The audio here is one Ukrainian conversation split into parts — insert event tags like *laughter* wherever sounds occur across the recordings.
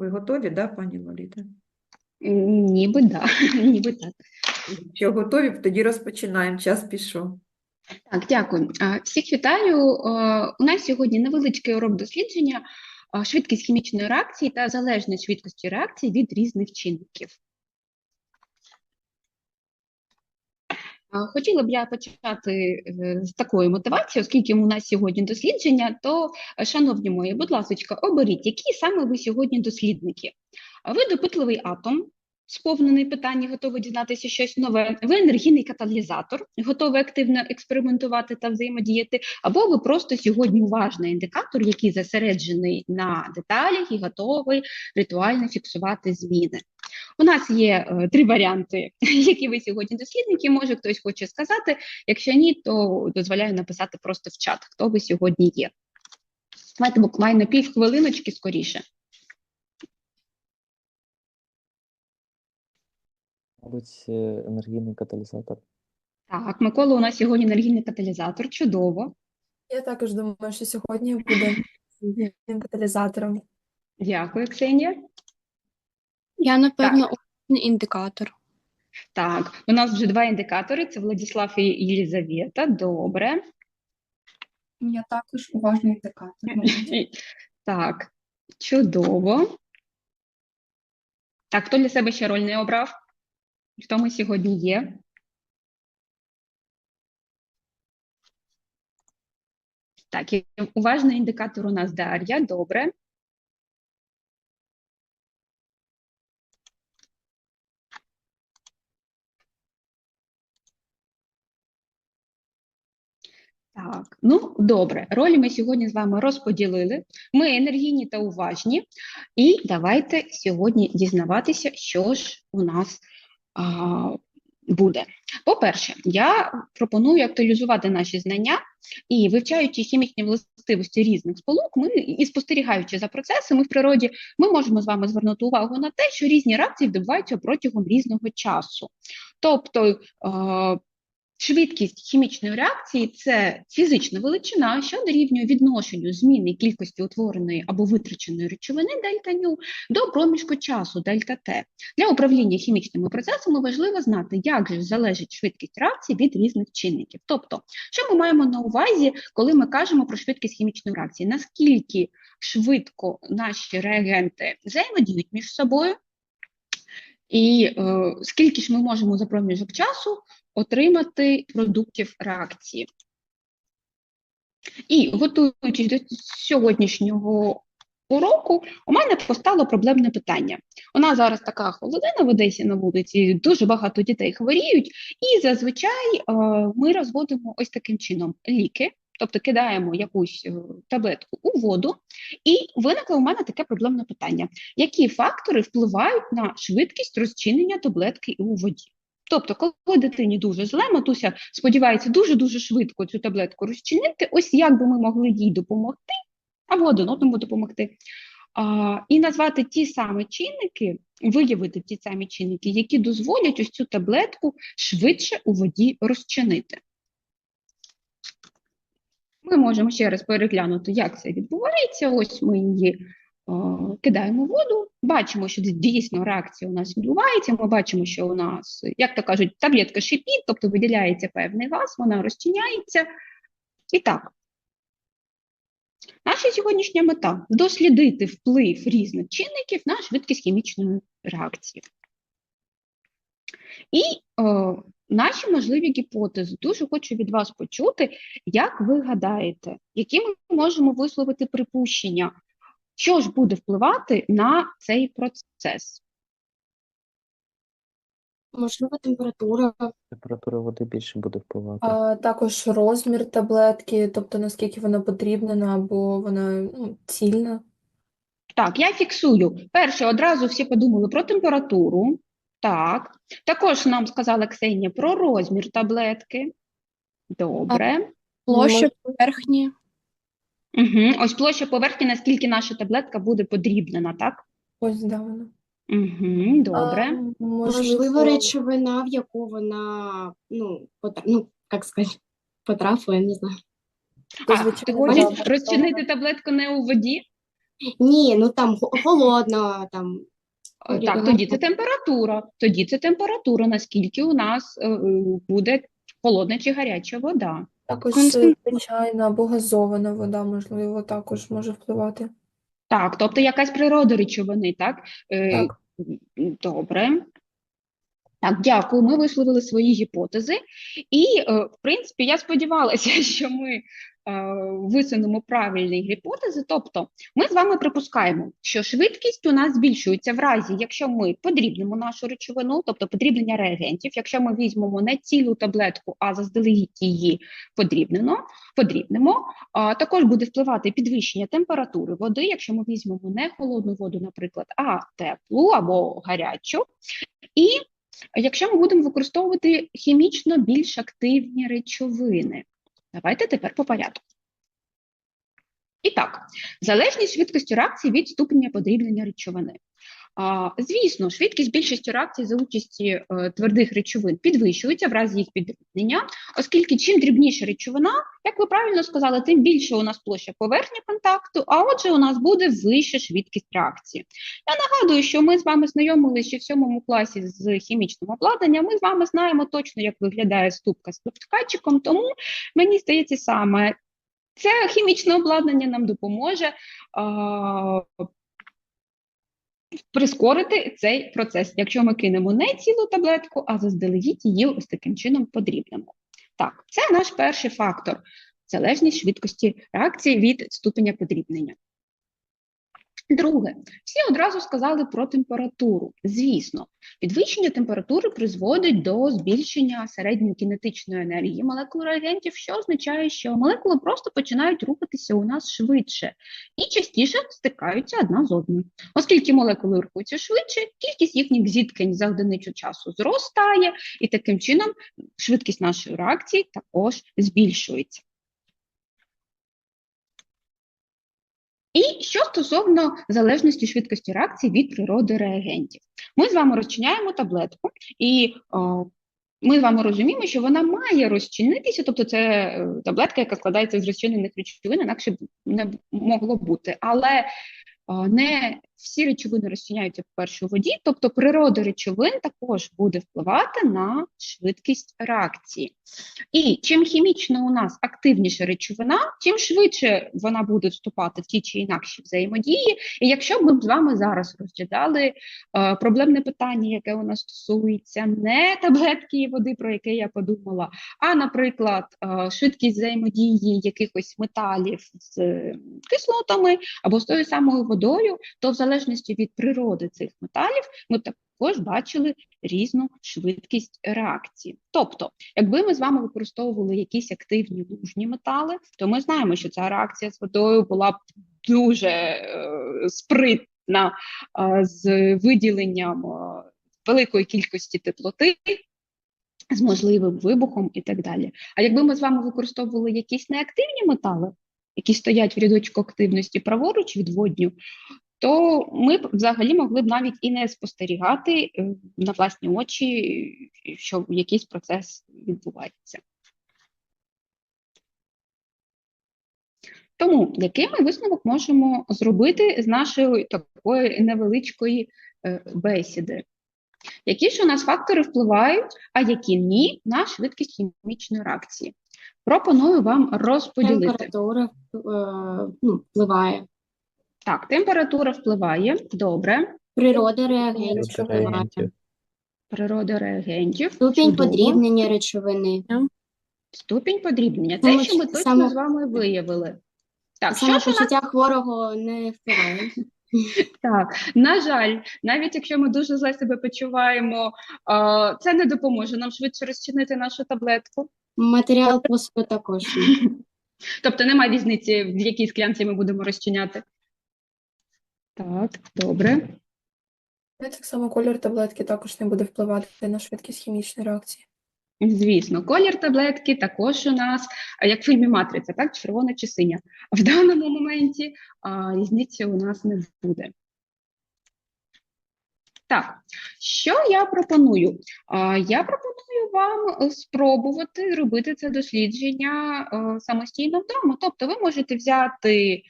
Ви готові, да, пані Лоліта? Ніби да, *laughs* ніби так. Якщо готові, тоді розпочинаємо. Час пішов. Так, дякую. Всіх вітаю. У нас сьогодні невеличкий урок дослідження швидкість хімічної реакції та залежність швидкості реакції від різних чинників. Хотіла б я почати е, з такої мотивації, оскільки у нас сьогодні дослідження, то, е, шановні мої, будь ласка, оберіть, які саме ви сьогодні дослідники. Ви допитливий атом, сповнений питання, готовий дізнатися щось нове. Ви енергійний каталізатор, готовий активно експериментувати та взаємодіяти. Або ви просто сьогодні уважний індикатор, який зосереджений на деталях і готовий ритуально фіксувати зміни. У нас є е, три варіанти, *laughs* які ви сьогодні дослідники. Може хтось хоче сказати. Якщо ні, то дозволяю написати просто в чат, хто ви сьогодні є. Давайте буквально пів хвилиночки скоріше. Мабуть, е, енергійний каталізатор. Так, Микола, у нас сьогодні енергійний каталізатор. Чудово. Я також думаю, що сьогодні буде енергійним каталізатором. Дякую, Ксенія. Я, напевно, уважний індикатор. Так, у нас вже два індикатори: це Владислав і Єлізавета. Добре. Я також уважний індикатор. *laughs* Так, чудово. Так, хто для себе ще роль не обрав? Хто ми сьогодні є? Так, і уважний індикатор у нас Дар'я. Добре. Так, ну добре. Ролі ми сьогодні з вами розподілили. Ми енергійні та уважні. І давайте сьогодні дізнаватися, що ж у нас а, буде. По-перше, я пропоную актуалізувати наші знання і вивчаючи хімічні властивості різних сполук, ми і спостерігаючи за процесами в природі, ми можемо з вами звернути увагу на те, що різні реакції відбуваються протягом різного часу. Тобто е, Швидкість хімічної реакції це фізична величина, що дорівнює відношенню зміни кількості утвореної або витраченої речовини дельта ню до проміжку часу дельта Т. Для управління хімічними процесами важливо знати, як же залежить швидкість реакції від різних чинників. Тобто, що ми маємо на увазі, коли ми кажемо про швидкість хімічної реакції? Наскільки швидко наші реагенти взаємодіють між собою? І е, скільки ж ми можемо за проміжок часу отримати продуктів реакції. І готуючись до сьогоднішнього уроку, у мене постало проблемне питання. У нас зараз така холодина в Одесі на вулиці, дуже багато дітей хворіють, і зазвичай е, ми розводимо ось таким чином ліки. Тобто кидаємо якусь е, таблетку у воду, і виникло у мене таке проблемне питання: які фактори впливають на швидкість розчинення таблетки у воді? Тобто, коли дитині дуже зле, матуся сподівається дуже-дуже швидко цю таблетку розчинити, ось як би ми могли їй допомогти, або один одному допомогти, а, і назвати ті самі чинники, виявити ті самі чинники, які дозволять ось цю таблетку швидше у воді розчинити. Ми можемо ще раз переглянути, як це відбувається. Ось ми її кидаємо воду, бачимо, що дійсно реакція у нас відбувається. Ми бачимо, що у нас, як то кажуть, таблетка шипить, тобто виділяється певний газ, вона розчиняється. І так, наша сьогоднішня мета дослідити вплив різних чинників на швидкість хімічної реакції. І о, наші можливі гіпотези. Дуже хочу від вас почути, як ви гадаєте, які ми можемо висловити припущення, що ж буде впливати на цей процес? Можливо, температура. Температура води більше буде впливати. А також розмір таблетки, тобто наскільки вона потрібна, або вона ну, цільна. Так, я фіксую. Перше, одразу всі подумали про температуру. Так. Також нам сказала Ксенія про розмір таблетки. Добре. Площа Мож- поверхні. Угу. Ось площа поверхні, наскільки наша таблетка буде подрібнена, так? Ось да вона. Угу. Добре. А, Можливо, речовина, в яку вона, ну, потра... ну, як сказати, потрапила, я не знаю. А, ти хочеш розчинити таблетку не у воді? Ні, ну там холодно, там. Е, Так, тоді це температура. Тоді це температура, наскільки у нас е, е, буде холодна чи гаряча вода. Також Концен- звичайна або газована вода, можливо, також може впливати. Так, тобто якась природа речовини, так? Е, Так. Добре. Так, дякую. Ми висловили свої гіпотези. І, е, в принципі, я сподівалася, *laughs* що ми е, висунемо правильні гіпотези. Тобто, ми з вами припускаємо, що швидкість у нас збільшується в разі, якщо ми подрібнемо нашу речовину, тобто подрібнення реагентів, якщо ми візьмемо не цілу таблетку, а заздалегідь її подрібнено, подрібнемо. Також буде впливати підвищення температури води, якщо ми візьмемо не холодну воду, наприклад, а теплу або гарячу. І якщо ми будемо використовувати хімічно більш активні речовини, давайте тепер по порядку. І так, залежність швидкості реакції від ступеня подрібнення речовини. Звісно, швидкість більшості реакцій за участі е, твердих речовин підвищується в разі їх підрібнення, оскільки чим дрібніша речовина, як ви правильно сказали, тим більше у нас площа поверхні контакту, а отже, у нас буде вища швидкість реакції. Я нагадую, що ми з вами знайомилися ще в сьомому класі з хімічним обладнанням. Ми з вами знаємо точно, як виглядає ступка з ступкачиком, тому мені здається саме це хімічне обладнання нам допоможе прискорити цей процес, якщо ми кинемо не цілу таблетку, а заздалегідь її ось таким чином подрібнемо. Так, це наш перший фактор залежність швидкості реакції від ступеня подрібнення. Друге, всі одразу сказали про температуру. Звісно, підвищення температури призводить до збільшення середньої кінетичної енергії молекул реагентів, що означає, що молекули просто починають рухатися у нас швидше і частіше стикаються одна з одною. Оскільки молекули рухаються швидше, кількість їхніх зіткнень за одиницю часу зростає, і таким чином швидкість нашої реакції також збільшується. І що стосовно залежності швидкості реакції від природи реагентів, ми з вами розчиняємо таблетку, і о, ми з вами розуміємо, що вона має розчинитися, тобто це е, таблетка, яка складається з розчинених речовин, інакше не могло бути. Але о, не всі речовини розчиняються по-перше у воді, тобто природа речовин також буде впливати на швидкість реакції. І чим хімічно у нас активніша речовина, тим швидше вона буде вступати в ті чи інакші взаємодії. І якщо б ми з вами зараз розглядали е, проблемне питання, яке у нас стосується не таблетки і води, про яке я подумала, а, наприклад, е, швидкість взаємодії якихось металів з е, кислотами або з тою самою водою, то в залежності від природи цих металів ми також бачили різну швидкість реакції. Тобто, якби ми з вами використовували якісь активні лужні метали, то ми знаємо, що ця реакція з водою була б дуже е, спритна е, з виділенням е, великої кількості теплоти. З можливим вибухом і так далі. А якби ми з вами використовували якісь неактивні метали, які стоять в рядочку активності праворуч від водню, то ми б взагалі могли б навіть і не спостерігати е, на власні очі, що якийсь процес відбувається. Тому який ми висновок можемо зробити з нашої такої невеличкої е, бесіди? Які ж у нас фактори впливають, а які ні на швидкість хімічної реакції? Пропоную вам розподілити. Температура е, ну, впливає. Так, температура впливає, добре. Природа реагентів впливає. Природа реагентів. Ступінь чудово. подрібнення речовини. Ступінь подрібнення. Те, Саме що ми точно саме- з вами виявили. Так, що Саме ж у нас почуття хворого не впливає. *laughs* Так, на жаль, навіть якщо ми дуже зле себе почуваємо, це не допоможе нам швидше розчинити нашу таблетку. Матеріал посуду також. *laughs* Тобто немає різниці, в якій склянці ми будемо розчиняти. Так, добре. Так само колір таблетки також не буде впливати на швидкість хімічної реакції. Звісно, колір таблетки також у нас, як в фільмі Матриця, так, червона чи синя. В даному моменті а, різниці у нас не буде. Так, що я пропоную? А, Я пропоную вам е, спробувати робити це дослідження е, самостійно вдома. Тобто ви можете взяти е,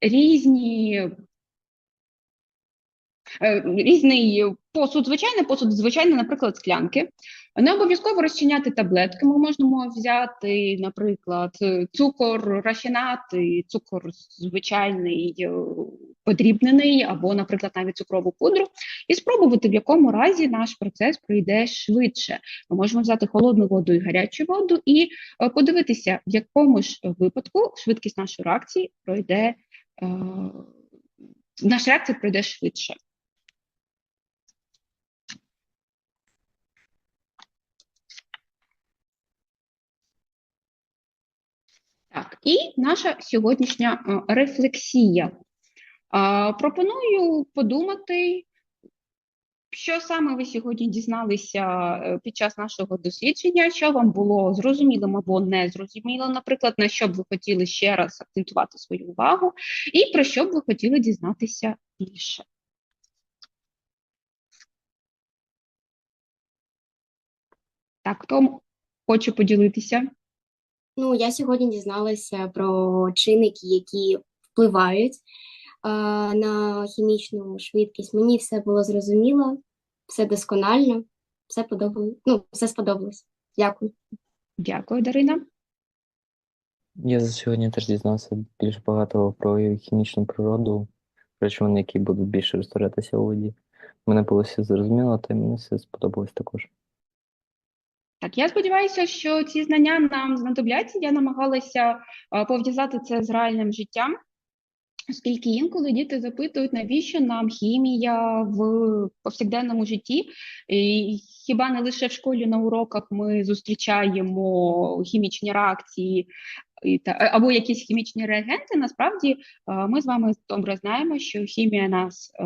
різні. е, Різний посуд, звичайний посуд, звичайно, наприклад, склянки. Не обов'язково розчиняти таблетки. Ми можемо взяти, наприклад, цукор рафінат, цукор звичайний е, подрібнений, або, наприклад, навіть цукрову пудру, і спробувати, в якому разі наш процес пройде швидше. Ми можемо взяти холодну воду і гарячу воду і е, подивитися, в якому ж випадку швидкість нашої реакції пройде, е, наша реакція пройде швидше. Так, і наша сьогоднішня е, рефлексія. Пропоную подумати, що саме ви сьогодні дізналися е, під час нашого дослідження, що вам було зрозумілим або незрозуміло, наприклад, на що б ви хотіли ще раз акцентувати свою увагу, і про що б ви хотіли дізнатися більше. Так, хто хоче поділитися? Ну, я сьогодні дізналася про чинники, які впливають на хімічну швидкість. Мені все було зрозуміло, все досконально, все подобалось. Ну, все сподобалось. Дякую. Дякую, Дарина. Я за сьогодні теж дізнався більш багато про хімічну природу, речовин, які будуть більше розтворятися у воді. Мене було все зрозуміло, та й мені все сподобалось також. Так, я сподіваюся, що ці знання нам знадобляться. Я намагалася е, пов'язати це з реальним життям, оскільки інколи діти запитують, навіщо нам хімія в повсякденному житті. І хіба не лише в школі на уроках ми зустрічаємо хімічні реакції або якісь хімічні реагенти. Насправді е, ми з вами добре знаємо, що хімія нас е,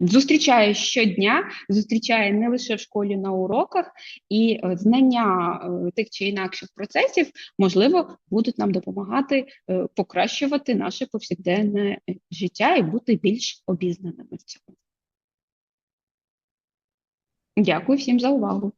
зустрічає щодня, зустрічає не лише в школі на уроках, і е, знання е, тих чи інакших процесів, можливо, будуть нам допомагати е, покращувати наше повсякденне життя і бути більш обізнаними в цьому. Дякую всім за увагу.